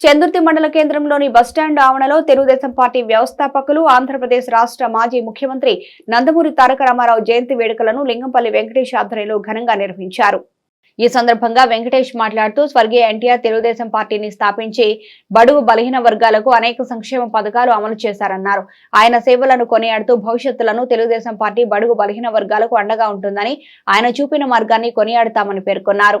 చందుర్తి మండల కేంద్రంలోని బస్టాండ్ ఆవరణలో తెలుగుదేశం పార్టీ వ్యవస్థాపకులు ఆంధ్రప్రదేశ్ రాష్ట్ర మాజీ ముఖ్యమంత్రి నందమూరి తారక రామారావు జయంతి వేడుకలను లింగంపల్లి వెంకటేష్ ఆధ్వర్యంలో ఘనంగా నిర్వహించారు. ఈ సందర్భంగా వెంకటేష్ మాట్లాడుతూ స్వర్గీయ ఎన్టీఆర్ తెలుగుదేశం పార్టీని స్థాపించి బడుగు బలహీన వర్గాలకు అనేక సంక్షేమ పథకాలు అమలు చేశారన్నారు. ఆయన సేవలను కొనియాడుతూ భవిష్యత్తులను తెలుగుదేశం పార్టీ బడుగు బలహీన వర్గాలకు అండగా ఉంటుందని ఆయన చూపిన మార్గాన్ని కొనియాడుతామని పేర్కొన్నారు.